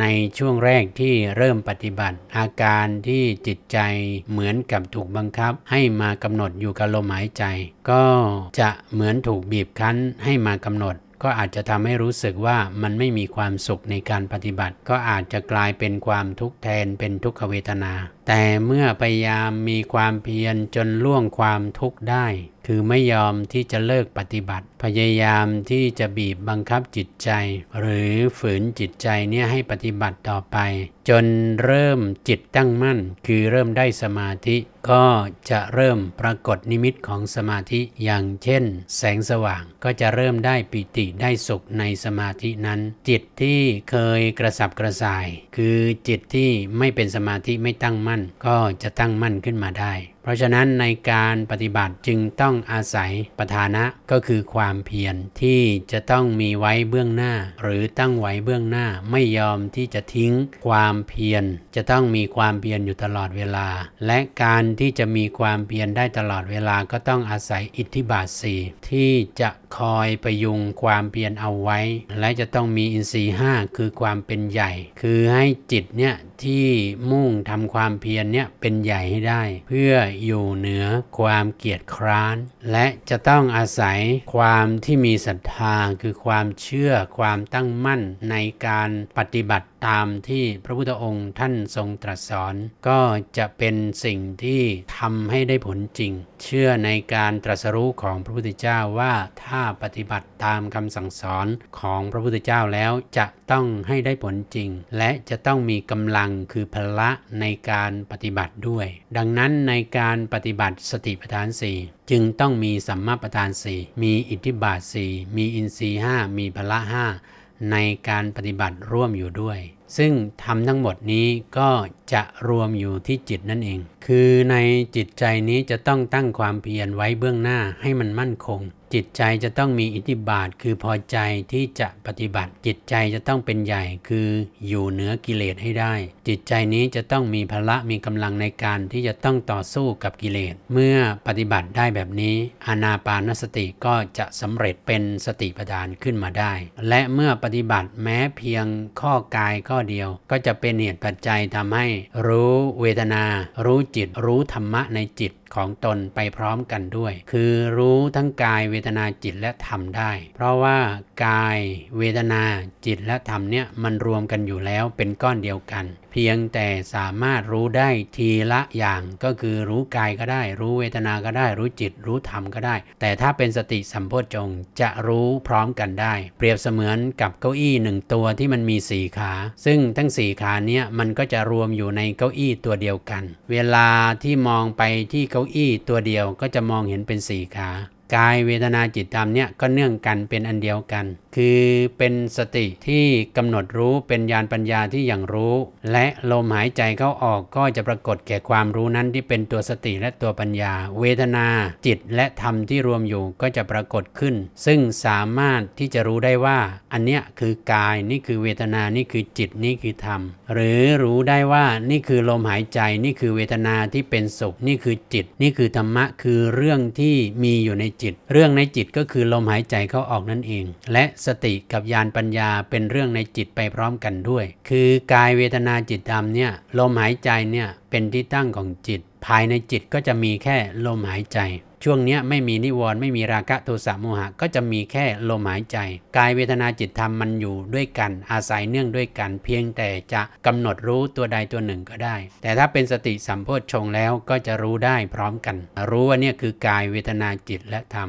ในช่วงแรกที่เริ่มปฏิบัติ อาการที่จิตใจเหมือนกับถูกบังคับ ให้มากำหนดอยู่กับลมหายใจ ก็จะเหมือนถูกบีบคั้นให้มากำหนดก็อาจจะทำให้รู้สึกว่ามันไม่มีความสุขในการปฏิบัติ ก็อาจจะกลายเป็นความทุกข์แทนเป็นทุกขเวทนาแต่เมื่อพยายามมีความเพียรจนล่วงความทุกข์ได้ คือไม่ยอมที่จะเลิกปฏิบัติ พยายามที่จะบีบบังคับจิตใจ หรือฝืนจิตใจเนี่ยให้ปฏิบัติต่อไป จนเริ่มจิตตั้งมั่น คือเริ่มได้สมาธิ ก็จะเริ่มปรากฏนิมิตของสมาธิอย่างเช่น แสงสว่างก็จะเริ่มได้ปิติได้สุขในสมาธินั้น จิตที่เคยกระสับกระส่าย คือจิตที่ไม่เป็นสมาธิไม่ตั้งมั่นก็จะตั้งมั่นขึ้นมาได้ เพราะฉะนั้นในการปฏิบัติจึงต้องอาศัยประธานะก็คือความเพียรที่จะต้องมีไว้เบื้องหน้า หรือตั้งไว้เบื้องหน้าไม่ยอมที่จะทิ้งความเพียร จะต้องมีความเพียรอยู่ตลอดเวลา และการที่จะมีความเพียรได้ตลอดเวลาก็ต้องอาศัยอิทธิบาทสี่ที่จะคอยประยุงความเพียรเอาไว้ และจะต้องมีอินทรีย์ห้าคือความเป็นใหญ่ คือให้จิตเนี่ยที่มุ่งทำความเพียรเนี่ยเป็นใหญ่ให้ได้ เพื่ออยู่เหนือความเกียจคร้าน และจะต้องอาศัยความที่มีศรัทธาคือความเชื่อความตั้งมั่นในการปฏิบัติ ตามที่พระพุทธองค์ท่านทรงตรัสสอน ก็จะเป็นสิ่งที่ทำให้ได้ผลจริง เชื่อในการตรัสรู้ของพระพุทธเจ้าว่าถ้าปฏิบัติตามคำสั่งสอนของพระพุทธเจ้าแล้วจะต้องให้ได้ผลจริง และจะต้องมีกำลังคือพละในการปฏิบัติด้วย ดังนั้นในการปฏิบัติสติปัฏฐานสี่จึงต้องมีสัมมาปัฏฐานสี่มีอิทธิบาทสี่มีอินทรีห้ามีพละห้า ในการปฏิบัติร่วมอยู่ด้วย ซึ่งทำทั้งหมดนี้ก็จะรวมอยู่ที่จิตนั่นเอง คือในจิตใจนี้จะต้องตั้งความเพียรไว้เบื้องหน้าให้มันมั่นคง จิตใจจะต้องมีอิทธิบาทคือพอใจที่จะปฏิบัติ จิตใจจะต้องเป็นใหญ่คืออยู่เหนือกิเลสให้ได้ จิตใจนี้จะต้องมีพละมีกำลังในการที่จะต้องต่อสู้กับกิเลส เมื่อปฏิบัติได้แบบนี้อานาปานสติก็จะสำเร็จเป็นสติปัฏฐานขึ้นมาได้ และเมื่อปฏิบัติแม้เพียงข้อกายข้อเดียว ก็จะเป็นเหตุปัจจัยทำให้รู้เวทนา รู้จิต รู้ธรรมะในจิตของตนไปพร้อมกันด้วย คือรู้ทั้งกายเวทนาจิตและธรรมได้ เพราะว่ากายเวทนาจิตและธรรมเนี่ยมันรวมกันอยู่แล้วเป็นก้อนเดียวกัน เพียงแต่สามารถรู้ได้ทีละอย่างก็คือรู้กายก็ได้ รู้เวทนาก็ได้ รู้จิตรู้ธรรมก็ได้ แต่ถ้าเป็นสติสัมโพชฌงจะรู้พร้อมกันได้ เปรียบเสมือนกับเก้าอี้หนึ่งตัวที่มันมีสี่ขา ซึ่งทั้งสี่ขาเนี้ยมันก็จะรวมอยู่ในเก้าอี้ตัวเดียวกัน เวลาที่มองไปที่เก้าอี้ตัวเดียวก็จะมองเห็นเป็นสี่ขา กายเวทนาจิตธรรมเนี่ยก็เนื่องกันเป็นอันเดียวกัน คือเป็นสติที่กำหนดรู้เป็นญาณปัญญาที่อย่างรู้ และลมหายใจเข้าออกก็จะปรากฏแก่ความรู้นั้นที่เป็นตัวสติและตัวปัญญา เวทนาจิตและธรรมที่รวมอยู่ก็จะปรากฏขึ้น ซึ่งสามารถที่จะรู้ได้ว่า อันเนี้ยคือกายนี่คือเวทนานี่คือจิตนี่คือธรรม หรือรู้ได้ว่านี่คือลมหายใจนี่คือเวทนาที่เป็นสุขนี่คือจิต นี่คือธรรมะคือเรื่องที่มีอยู่ในจิต เรื่องในจิตก็คือลมหายใจเข้าออกนั่นเอง และสติกับญาณปัญญาเป็นเรื่องในจิตไปพร้อมกันด้วย คือกายเวทนาจิตธรรมเนี่ยลมหายใจเนี่ยเป็นที่ตั้งของจิต ภายในจิตก็จะมีแค่ลมหายใจ ช่วงเนี้ยไม่มีนิวรณ์ไม่มีราคะโทสะโมหะ ก็จะมีแค่ลมหายใจ กายเวทนาจิตธรรมมันอยู่ด้วยกัน อาศัยเนื่องด้วยกัน เพียงแต่จะกำหนดรู้ตัวใดตัวหนึ่งก็ได้ แต่ถ้าเป็นสติสัมโพชฌงแล้วก็จะรู้ได้พร้อมกัน รู้ว่าเนี่ยคือกายเวทนาจิตและธรรม